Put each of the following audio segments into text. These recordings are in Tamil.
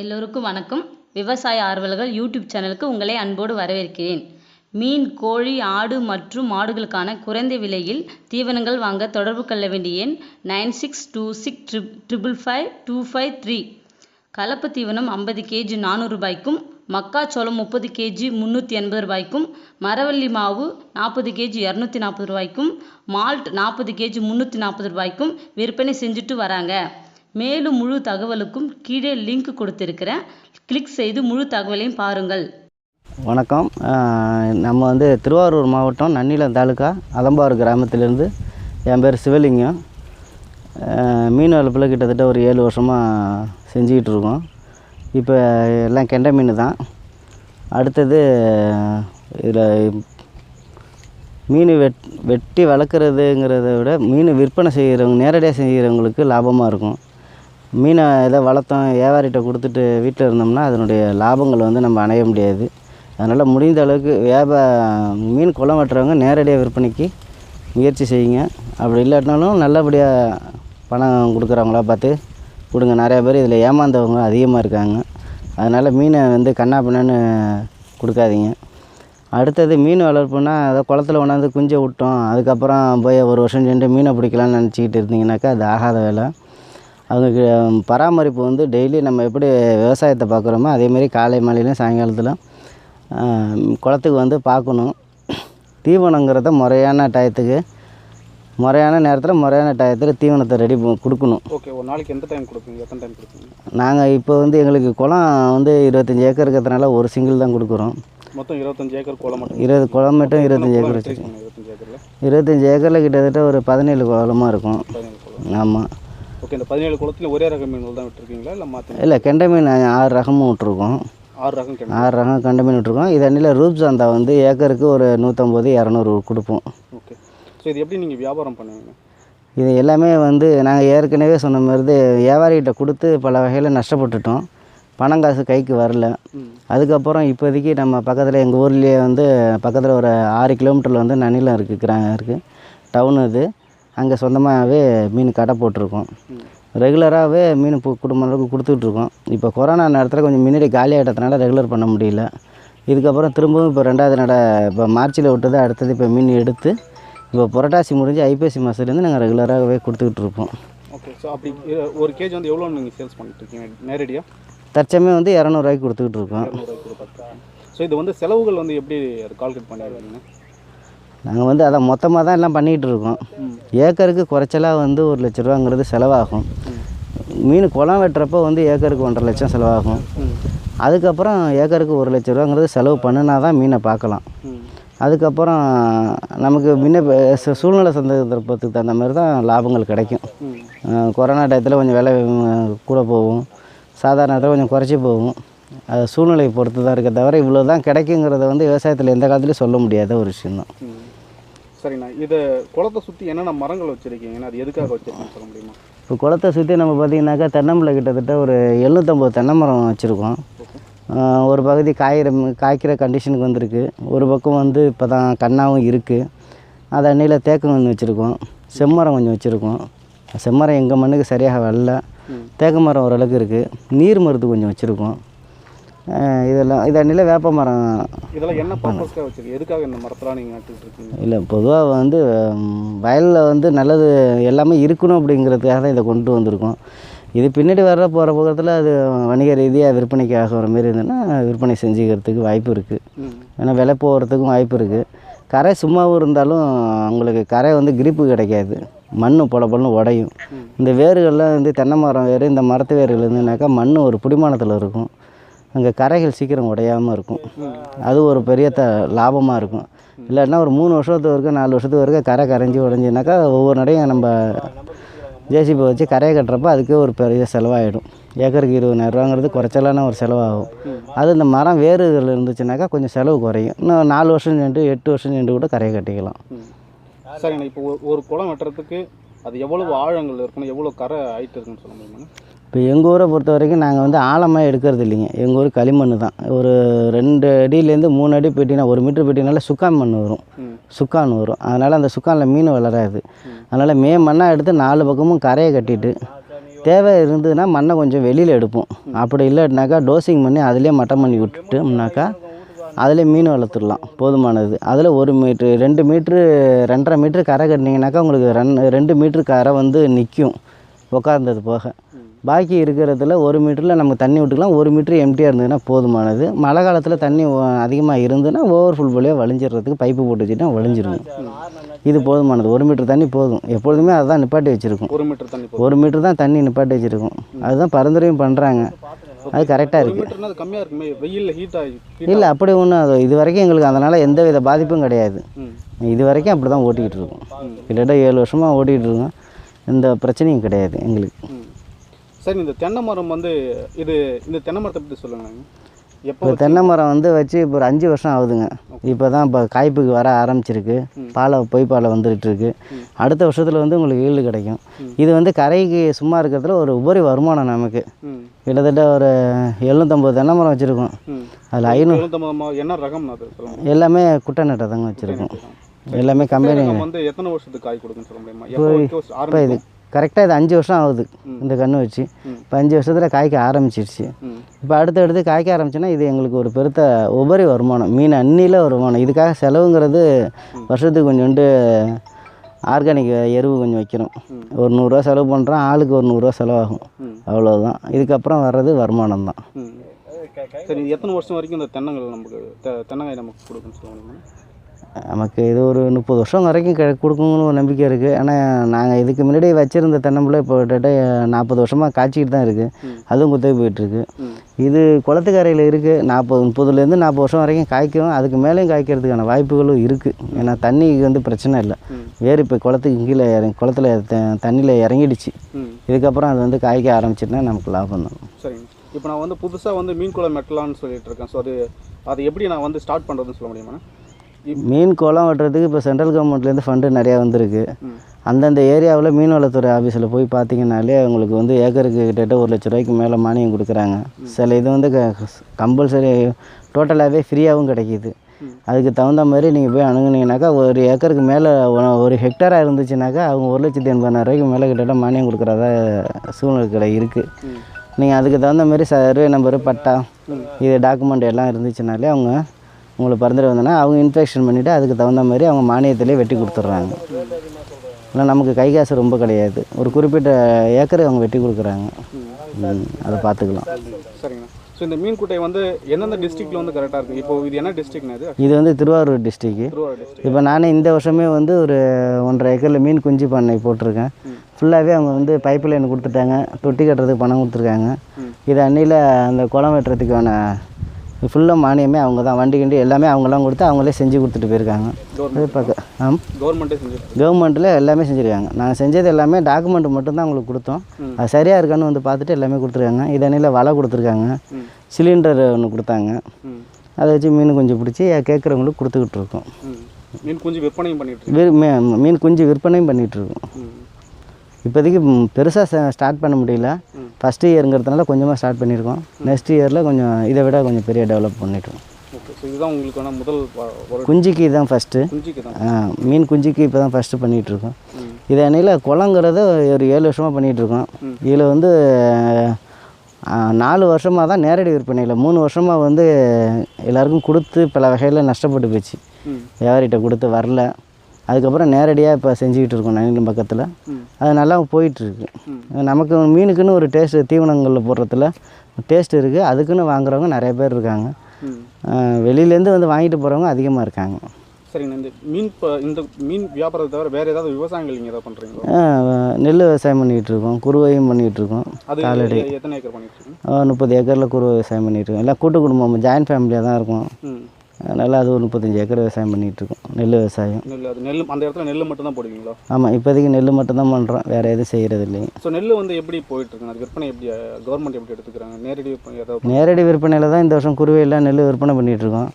எல்லோருக்கும் வணக்கம். விவசாய ஆர்வலர்கள் யூடியூப் சேனலுக்கு உங்களை அன்போடு வரவேற்கிறேன். மீன் கோழி ஆடு மற்றும் மாடுகளுக்கான குறைந்த விலையில் தீவனங்கள் வாங்க தொடர்பு கொள்ள வேண்டிய எண் nine six two six trip triple five two five three. கலப்பு தீவனம் ஐம்பது கேஜி நானூறு ரூபாய்க்கும் மக்காச்சோளம் முப்பது கேஜி முந்நூற்றி எண்பது ரூபாய்க்கும் மரவள்ளி மாவு நாற்பது கேஜி இரநூத்தி நாற்பது ரூபாய்க்கும் மால்ட் நாற்பது கேஜி முந்நூற்றி நாற்பது ரூபாய்க்கும் விற்பனை செஞ்சுட்டு வராங்க. மேலும் முழு தகவலுக்கும் கீழே லிங்க் கொடுத்துருக்கிறேன் கிளிக் செய்து முழு தகவலையும் பாருங்கள். வணக்கம். நம்ம வந்து திருவாரூர் மாவட்டம் நன்னிலம் தாலுக்கா அலம்பாறு கிராமத்திலேருந்து என் பேர் சிவலிங்கம். மீன் வளர்ப்பில் கிட்டத்தட்ட ஒரு ஏழு வருஷமாக செஞ்சுக்கிட்டு இருக்கோம். இப்போ எல்லாம் கெண்டை மீன் தான். அடுத்தது இதில் மீன் வெட் வெட்டி வளர்க்குறதுங்கிறத விட மீன் விற்பனை செய்கிறவங்க நேரடியாக செய்கிறவங்களுக்கு லாபமாக இருக்கும். மீனை எதை வளர்த்தோம் வியாபாரிகிட்ட கொடுத்துட்டு வீட்டில் இருந்தோம்னா அதனுடைய லாபங்கள் வந்து நம்ம அடைய முடியாது. அதனால் முடிந்த அளவுக்கு வியாபா மீன் குளம் வெட்டுறவங்க நேரடியாக விற்பனைக்கு முயற்சி செய்யுங்க. அப்படி இல்லாட்டினாலும் நல்லபடியாக பணம் கொடுக்குறவங்களா பார்த்து கொடுங்க. நிறையா பேர் இதில் ஏமாந்தவங்க அதிகமாக இருக்காங்க. அதனால் மீனை வந்து கண்ணா பின்னான்னு கொடுக்காதீங்க. அடுத்தது மீன் வளர்ப்புனா அதை குளத்துல கொண்டாந்து குஞ்சை விட்டோம் அதுக்கப்புறம் போய் ஒரு வருஷம் சென்று மீனை பிடிக்கலாம்னு நினச்சிக்கிட்டு இருந்தீங்கன்னாக்கா அது ஆகாத வேலை. அவங்க பராமரிப்பு வந்து டெய்லி நம்ம எப்படி விவசாயத்தை பார்க்குறோமோ அதேமாரி காலை மாலையிலும் சாயங்காலத்திலும் குளத்துக்கு வந்து பார்க்கணும். தீவனங்கிறத முறையான டயத்துக்கு முறையான நேரத்தில் முறையான டயத்தில் தீவனத்தை ரெடி கொடுக்கணும். ஓகே ஒரு நாளைக்கு எந்த டைம் கொடுப்பீங்க? எத்தனை டைம் கொடுப்பீங்க? நாங்கள் இப்போ வந்து எங்களுக்கு குளம் வந்து இருபத்தஞ்சி ஏக்கர் இருக்கிறதுனால ஒரு சிங்கிள் தான் கொடுக்குறோம். மொத்தம் இருபத்தஞ்சு ஏக்கர் கோலம் மட்டும் இருபது குளம் மட்டும் இருபத்தஞ்சி ஏக்கர் வச்சு வச்சுருக்கோம். இருபத்தஞ்சு ஏக்கரில்? கிட்டத்தட்ட ஒரு பதினேழு குளமாக இருக்கும். ஆமாம் ஓகே இந்த பதினேழு குளத்துல ஒரே ரக மீன்கள் தான் விட்டுருக்கீங்களா? இல்லை மாற்றி இல்லை கெண்டை மீன் ஆறு ரகமும் விட்ருக்கோம் ஆறு ரகம் ஆறு ரகம் கெண்டை மீன் விட்ருக்கோம் இது அன்னில் ரூப் சந்தா வந்து ஏக்கருக்கு ஒரு நூற்றம்பது இரநூறு கொடுப்போம். ஓகே. ஸோ இது எப்படி நீங்கள் வியாபாரம் பண்ணுவீங்க? இது எல்லாமே வந்து நாங்கள் ஏற்கனவே சொன்ன மாதிரி வியாபாரிகிட்ட கொடுத்து பல வகையில் நஷ்டப்பட்டுட்டோம். பணம் காசு கைக்கு வரல. அதுக்கப்புறம் இப்போதைக்கு நம்ம பக்கத்தில் எங்கள் ஊர்லேயே வந்து பக்கத்தில் ஒரு ஆறு கிலோமீட்டரில் வந்து நன்னிலம் இருக்குது கிரா இருக்குது டவுன் அது. அங்கே சொந்தமாகவே மீன் கடை போட்டிருக்கோம். ரெகுலராகவே மீன் பு- குடும்ப அளவுக்கு கொடுத்துட்ருக்கோம். இப்போ கொரோனா நேரத்தில் கொஞ்சம் முன்னாடி காலி ஆகிட்டதுனால ரெகுலர் பண்ண முடியல. இதுக்கப்புறம் திரும்பவும் இப்போ ரெண்டாவது நட இப்போ மார்ச்சில் விட்டது அடுத்தது இப்போ மீன் எடுத்து இப்போ புரட்டாசி முடிஞ்சு ஐப்பசி மாதத்துலேருந்து நாங்கள் ரெகுலராகவே கொடுத்துக்கிட்டு இருப்போம் ஓகே ஸோ அப்படி ஒரு கேஜி வந்து எவ்வளோ நீங்கள் சேல்ஸ் பண்ணிட்டு இருக்கீங்க நேரடியாக தற்சமயம் வந்து இரநூறுவாய்க்கு கொடுத்துக்கிட்டு இருக்கோம் ஸோ இது வந்து செலவுகள் வந்து எப்படி கால்குலேட் பண்ணிடுவீங்க நாங்கள் வந்து அதை மொத்தமாக தான் எல்லாம் பண்ணிக்கிட்டு இருக்கோம். ஏக்கருக்கு குறைச்சலாக வந்து ஒரு லட்ச ரூபாங்கிறது செலவாகும். மீன் குளம் வெட்டுறப்போ வந்து ஏக்கருக்கு ஒன்றரை லட்சம் செலவாகும். அதுக்கப்புறம் ஏக்கருக்கு ஒரு லட்ச ரூபாங்கிறது செலவு பண்ணினா தான் மீனை பார்க்கலாம். அதுக்கப்புறம் நமக்கு முன்ன சூழ்நிலை சந்தர்ப்பத்துக்கு தகுந்த மாதிரி தான் லாபங்கள் கிடைக்கும். கொரோனா டயத்தில் கொஞ்சம் விலை கூட போகும். சாதாரண நேரத்தில் கொஞ்சம் குறைச்சி போகும். அது சூழ்நிலையை பொறுத்து தான் இருக்க தவிர இவ்வளோ தான் கிடைக்குங்கிறத வந்து விவசாயத்தில் எந்த காலத்துலையும் சொல்ல முடியாத ஒரு விஷயம் தான் ம் சரிண்ணா. இதை குளத்தை சுற்றி என்னென்ன மரங்கள் வச்சுருக்கீங்கன்னா அது எதுக்காக வச்சுருக்கீங்கன்னு சொல்ல முடியுமா? இப்போ குளத்தை சுற்றி நம்ம பார்த்திங்கனாக்கா தென்னம்பிள்ளை கிட்டத்தட்ட ஒரு எழுநூற்றம்பது தென்னை மரம் வச்சுருக்கோம் ஒரு பகுதி காய்கிற காய்க்கிற கண்டிஷனுக்கு வந்திருக்கு. ஒரு பக்கம் வந்து இப்போ தான் கண்ணாவும் இருக்குது அது அன்னையில் தேக்கம் கொஞ்சம் வச்சுருக்கோம். செம்மரம் கொஞ்சம் வச்சுருக்கோம். செம்மரம் எங்கள் மண்ணுக்கு சரியாக வரல. தேக்கு மரம் ஓரளவுக்கு இருக்குது நீர் மருது கொஞ்சம் வச்சுருக்கோம். இதெல்லாம் இது அன்னையில் வேப்ப மரம். இதெல்லாம் என்ன பர்பஸ்க்காக வச்சிருக்கீங்க எதுக்காக இந்த மரத்தெல்லாம் நீங்கள் இருக்கீங்க இல்லை பொதுவாக வந்து வயலில் வந்து நல்லது எல்லாமே இருக்கணும் அப்படிங்கிறதுக்காக தான் இதை கொண்டு வந்திருக்கோம். இது பின்னாடி வர்ற போகிற பக்கத்தில் அது வணிக ரீதியாக விற்பனைக்கு ஆகிற மாரி இருந்ததுன்னா விற்பனை செஞ்சுக்கிறதுக்கு வாய்ப்பு இருக்குது ஏன்னா விலை போகிறதுக்கும் வாய்ப்பு இருக்குது கரை சும்மாவும் இருந்தாலும் உங்களுக்கு கரை வந்து கிரிப்பு கிடைக்காது. மண் பொல உடையும். இந்த வேர்கள்லாம் வந்து தென்னை மரம் வேறு இந்த மரத்து வேர்கள் இருந்துனாக்கா மண் ஒரு பிடிமானத்தில் இருக்கும். அங்கே கரைகள் சீக்கிரம் உடையாமல் இருக்கும். அது ஒரு பெரிய த லாபமாக இருக்கும். இல்லைன்னா ஒரு மூணு வருஷத்து வரைக்கும் நாலு வருஷத்துக்கு வரைக்கும் கரை கரைஞ்சி உடஞ்சினாக்கா ஒவ்வொரு நடையும் நம்ம ஜேசிபி வச்சு கரையை கட்டுறப்ப அதுக்கே ஒரு பெரிய செலவாயிடும். ஏக்கருக்கு இருபதாயிரரூவாங்கிறது குறைச்சலான ஒரு செலவாகும். அது இந்த மரம் வேர்கள் இருந்துச்சுனாக்கா கொஞ்சம் செலவு குறையும். இன்னும் நாலு வருஷம் சென்று எட்டு வருஷம் சென்று கூட கரையை கட்டிக்கலாம். ம். இப்போ ஒரு- குளம் வெட்டுறதுக்கு அது எவ்வளவு ஆழங்கள் இருக்கணும்? எவ்வளோ கரை ஆகிட்டு இருக்குன்னு சொல்ல முடியுமா இப்போ எங்கள் ஊரை பொறுத்த வரைக்கும் நாங்கள் வந்து ஆழமாக எடுக்கிறது இல்லைங்க. எங்கள் ஊர் களிமண் தான். ஒரு ரெண்டு அடியிலேருந்து மூணு அடி போயிட்டீங்கன்னா ஒரு மீட்டர் போயிட்டீங்கனால சுக்கான் மண் வரும். சுக்கான் வரும். அதனால் அந்த சுக்கானில் மீன் வளராது. அதனால் மே மண்ணாக எடுத்து நாலு பக்கமும் கரையை கட்டிட்டு தேவை இருந்ததுன்னா மண்ணை கொஞ்சம் வெளியில் எடுப்போம். அப்படி இல்லைனாக்கா டோசிங் பண்ணி அதிலே மட்டம் பண்ணி விட்டுட்டோம்னாக்கா அதிலே மீன் வளர்த்துடலாம். போதுமானது. அதில் ஒரு மீட்ரு ரெண்டு மீட்ரு ரெண்டரை மீட்ரு கரை கட்டினீங்கனாக்கா உங்களுக்கு ரெண் ரெண்டு மீட்ரு கரை வந்து நிற்கும். உட்கார்ந்தது போக. பாக்கி இருக்கிறதுல ஒரு மீட்டரில் நம்ம தண்ணி விட்டுக்கலாம். ஒரு மீட்ரு எம்டியாக இருந்ததுன்னா போதுமானது. மழை காலத்தில் தண்ணி அதிகமாக இருந்ததுன்னா ஓவர் ஃபுல் வழியாக வழிஞ்சிடுறதுக்கு பைப்பு போட்டு வச்சுட்டா வழிஞ்சிரும். இது போதுமானது. ஒரு மீட்டர் தண்ணி போதும். எப்பொழுதுமே அதுதான் நிப்பாட்டி வச்சுருக்கோம். ஒரு மீட்டர் தண்ணி ஒரு மீட்டர் தான் தண்ணி நிப்பாட்டி வச்சுருக்கோம். அதுதான் பரிந்துரையும் பண்ணுறாங்க அது கரெக்டாக இருக்குது இல்லை அப்படி ஒன்றும் அது இது வரைக்கும் எங்களுக்கு அதனால் எந்த வித பாதிப்பும் கிடையாது. இது வரைக்கும் அப்படி தான் ஓட்டிக்கிட்டு இருக்கோம். கிட்டத்தட்ட ஏழு வருஷமாக ஓட்டிகிட்டு இருக்கோம். எந்த பிரச்சனையும் கிடையாது எங்களுக்கு. சரி இந்த தென்னை மரம் வந்து இது இந்த தென்னை மரத்தை பற்றி சொல்லுங்களேங்க. எப்போ இப்போ தென்னை மரம் வந்து வச்சு இப்போ ஒரு அஞ்சு வருஷம் ஆகுதுங்க. இப்போ தான் இப்போ காய்ப்புக்கு வர ஆரம்பிச்சிருக்கு. பாலை பொய் பாலை வந்துட்டு இருக்கு. அடுத்த வருஷத்தில் வந்து உங்களுக்கு ஈல்டு கிடைக்கும். இது வந்து கரைக்கு சும்மா இருக்கிறதுல ஒரு உபரி வருமானம் நமக்கு. கிட்டத்தட்ட ஒரு எழுநூற்றம்பது தென்னை மரம் வச்சுருக்கோம். அதில் ஐநூறு எழுநூத்தம்பது என்ன ரகம் எல்லாமே குட்டை நட்டை தாங்க வச்சுருக்கோம். எல்லாமே கம்பெனி வந்து எத்தனை வருஷத்துக்கு காய் கொடுக்குன்னு சொல்ல முடியுமா? இப்போ இது கரெக்டாக இது அஞ்சு வருஷம் ஆகுது இந்த கன்று வச்சு. இப்போ அஞ்சு வருஷத்தில் காய்க்க ஆரம்பிச்சிருச்சு. இப்போ அடுத்து அடுத்து காய்க்க ஆரம்பிச்சுன்னா இது எங்களுக்கு ஒரு பெருத்த உபரி வருமானம். மீன் அன்னியில் வருமானம். இதுக்காக செலவுங்கிறது வருஷத்துக்கு கொஞ்சோண்டு ஆர்கானிக் எருவு கொஞ்சம் வைக்கிறோம். ஒரு நூறுரூவா செலவு பண்ணுறோம் ஆளுக்கு ஒரு நூறுரூவா செலவாகும். அவ்வளோதான் இதுக்கப்புறம் வர்றது வருமானம் தான். சரி எத்தனை வருஷம் வரைக்கும் இந்த தென்னங்கள் நமக்கு தென்னங்காய் நமக்கு கொடுக்குன்னு சொல்ல முடியுமா? நமக்கு இது ஒரு முப்பது வருஷம் வரைக்கும் கிடை கொடுக்குங்கன்னு ஒரு நம்பிக்கை இருக்குது ஆனால் நாங்கள் இதுக்கு முன்னாடி வச்சுருந்த தென்னம்பிள்ளை இப்போ கிட்டத்தட்ட நாற்பது வருஷமாக காய்ச்சிக்கிட்டு தான் இருக்குது அதுவும் குத்தகை போயிட்டுருக்கு இது குளத்துக்கரையில் இருக்குது நாற்பது முப்பதுலேருந்து நாற்பது வருஷம் வரைக்கும் காய்க்கும். அதுக்கு மேலேயும் காய்க்கிறதுக்கான வாய்ப்புகளும் இருக்குது ஏன்னா தண்ணிக்கு வந்து பிரச்சனை இல்லை. வேறு இப்போ குளத்துக்கு கீழே இறங்கி குளத்துல த- தண்ணியில் இறங்கிடுச்சு. இதுக்கப்புறம் அது வந்து காய்க்க ஆரம்பிச்சிட்டுனா நமக்கு லாபம் தான். சரிங்க. இப்போ நான் வந்து புதுசாக வந்து மீன் குளம் வெட்டலாம்னு சொல்லிட்டு இருக்கேன். ஸோ அது அது எப்படி நான் வந்து ஸ்டார்ட் பண்ணுறதுன்னு சொல்ல முடியுமா? மீன் குளம் வெட்டுறதுக்கு இப்போ சென்ட்ரல் கவர்மெண்ட்லேருந்து ஃபண்டு நிறையா வந்திருக்கு. அந்தந்த ஏரியாவில் மீன்வளத்துறை ஆஃபீஸில் போய் பார்த்தீங்கன்னாலே உங்களுக்கு வந்து ஏக்கருக்கு கிட்டத்தட்ட ஒரு லட்ச ரூபாய்க்கு மேலே மானியம் கொடுக்குறாங்க. சில இது வந்து கம்பல்சரி டோட்டலாகவே ஃப்ரீயாகவும் கிடைக்கிது. அதுக்கு தகுந்த மாதிரி நீங்கள் போய் அணுகுனீங்கனாக்கா ஒரு ஏக்கருக்கு மேலே ஒரு ஹெக்டராக இருந்துச்சுனாக்கா அவங்க ஒரு லட்சத்தி எண்பதாயிரம் ரூபாய்க்கு மேலே கிட்டத்தட்ட மானியம் கொடுக்குறதா சூழ்நிலை கடை இருக்குது நீங்கள் அதுக்கு தகுந்த மாதிரி சர்வே நம்பரு பட்டா இது டாக்குமெண்ட் எல்லாம் இருந்துச்சுனாலே அவங்க உங்களுக்கு பரிந்துரை வந்தோன்னா அவங்க இன்ஸ்பெக்ஷன் பண்ணிவிட்டு அதுக்கு தகுந்த மாதிரி அவங்க மானியத்திலே வெட்டி கொடுத்துட்றாங்க. இல்லை நமக்கு கை காசு ரொம்ப கிடையாது. ஒரு குறிப்பிட்ட ஏக்கர் அவங்க வெட்டி கொடுக்குறாங்க. அதை பார்த்துக்கலாம். சரிங்கண்ணா. ஸோ இந்த மீன் குட்டை வந்து எந்தெந்த டிஸ்ட்ரிக்ட்ல வந்து கரெக்டாக இருக்குது இப்போ இது என்ன டிஸ்ட்ரிக்ட்னா இது? இது வந்து திருவாரூர் டிஸ்ட்ரிக்கு இப்போ நானே இந்த வருஷமே வந்து ஒரு ஒன்றரை ஏக்கரில் மீன் குஞ்சு பண்ணை போட்டிருக்கேன். ஃபுல்லாகவே அவங்க வந்து பைப் லைன் கொடுத்துட்டாங்க. தொட்டி கட்டுறதுக்கு பணம் கொடுத்துருக்காங்க. இது அன்னியில் அந்த குளம் வெட்டுறதுக்கான ஃபுல்லாக மானியமே அவங்க தான். வண்டி கிண்டி எல்லாமே அவங்களாம் கொடுத்து அவங்களே செஞ்சு கொடுத்துட்டு போயிருக்காங்க. அது பார்க்க ஆம். கவர்மெண்ட்டே கவர்மெண்ட்டில் எல்லாமே செஞ்சுருக்காங்க. நாங்கள் செஞ்சது எல்லாமே டாக்குமெண்ட் மட்டும்தான் அவங்களுக்கு கொடுத்தோம். அது சரியாக இருக்கான்னு வந்து பார்த்துட்டு எல்லாமே கொடுத்துருக்காங்க. இதனில் வலை கொடுத்துருக்காங்க. சிலிண்டர் ஒன்று கொடுத்தாங்க. அதை வச்சு மீன் குஞ்சு பிடிச்சி கேட்குறவங்களுக்கு கொடுத்துக்கிட்டு இருக்கோம். மீன் குஞ்சு விற்பனையும் பண்ணிட்டு மீன் குஞ்சு விற்பனையும் பண்ணிகிட்டு இருக்கோம். ம். இப்போதைக்கு பெருசாக ஸ்டார்ட் பண்ண முடியல. ஃபஸ்ட்டு இயருங்கிறதுனால கொஞ்சமாக ஸ்டார்ட் பண்ணியிருக்கோம் நெக்ஸ்ட் இயரில் கொஞ்சம் இதை விட கொஞ்சம் பெரிய டெவலப் பண்ணிட்டோம். இதுதான் உங்களுக்கு முதல் குஞ்சுக்கு தான். ஃபஸ்ட்டு மீன் குஞ்சுக்கு இப்போ தான் ஃபஸ்ட்டு பண்ணிகிட்ருக்கோம் இது அன்னையில் குளங்கிறத ஒரு ஏழு வருஷமாக பண்ணிகிட்ருக்கோம் இதில் வந்து நாலு வருஷமாக தான் நேரடி விற்பனையில் மூணு வருஷமாக வந்து எல்லாருக்கும் கொடுத்து பல வகையில் நஷ்டப்பட்டு போச்சு. வியாபாரிகிட்ட கொடுத்து வரல. அதுக்கப்புறம் நேரடியாக இப்போ செஞ்சுக்கிட்டு இருக்கோம் நனிலம் பக்கத்தில். அது நல்லா போயிட்டுருக்கு. நமக்கு மீனுக்குன்னு ஒரு டேஸ்ட் தீவனங்களில் போடுறதுல டேஸ்ட் இருக்குது அதுக்குன்னு வாங்குறவங்க நிறைய பேர் இருக்காங்க. வெளியிலேருந்து வந்து வாங்கிட்டு போகிறவங்க அதிகமாக இருக்காங்க. சரிங்கண்ணா இந்த மீன் ப- இந்த மீன் வியாபாரத்தை தவிர வேறு ஏதாவது விவசாயங்கள் நீங்கள் ஏதாவது பண்ணுறீங்களா நெல் விவசாயம் பண்ணிகிட்டு இருக்கோம். குருவையும் பண்ணிகிட்டு இருக்கோம். எ- எத்தனை ஏக்கர் பண்ணிட்டு முப்பது ஏக்கரில் குருவை விவசாயம் பண்ணிகிட்டு இருக்கோம். எல்லாம் கூட்டு குடும்பம் ஜாயின்ட் ஃபேமிலியாக தான் இருக்கும். அதனால் அது ஒரு முப்பத்தஞ்சு ஏக்கர் விவசாயம் பண்ணிகிட்டு இருக்கோம் நெல் விவசாயம். நெல் அது நெல் அந்த இடத்துல நெல் மட்டும் தான் போடுவீங்களா? ஆமாம் இப்போதைக்கு நெல் மட்டும்தான் பண்ணுறோம் வேறு எதுவும் செய்கிறது இல்லைங்க ஸோ நெல் வந்து எப்படி போயிட்டு இருக்குங்க அது விற்பனை எப்படி கவர்மெண்ட் எப்படி எடுத்துக்கிறாங்க? நேரடி விற்பனை ஏதாவது நேரடி விற்பனையில் தான் இந்த வருஷம் குருவையெல்லாம் நெல் விற்பனை பண்ணிகிட்ருக்கோம்.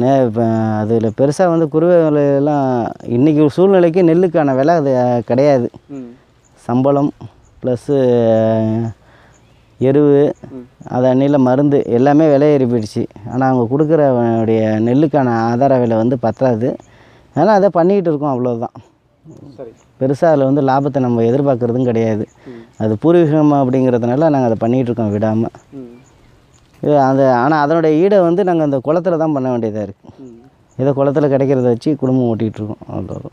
நே அதில் பெருசாக வந்து குருவை விலையெல்லாம் இன்றைக்கி சூழ்நிலைக்கு நெல்லுக்கான விலை அது கிடையாது. சம்பளம் ப்ளஸ்ஸு எருவு அது அன்னியில் மருந்து எல்லாமே விலை ஏறி போயிடுச்சு. ஆனால் அவங்க கொடுக்குறவுடைய நெல்லுக்கான ஆதார விலை வந்து பத்தாது. அதனால் அதை பண்ணிக்கிட்டு இருக்கோம் அவ்வளோதான் பெருசாக அதில் வந்து லாபத்தை நம்ம எதிர்பார்க்குறதும் கிடையாது. அது பூர்வீகம் அப்படிங்கிறதுனால நாங்கள் அதை பண்ணிகிட்டு இருக்கோம் விடாமல் இது அந்த ஆனால் அதனுடைய ஈடை வந்து நாங்கள் அந்த குளத்துல தான் பண்ண வேண்டியதாக இருக்குது ஏதோ குளத்துல கிடைக்கிறத வச்சு குடும்பம் ஓட்டிகிட்டு இருக்கோம். அவ்வளோ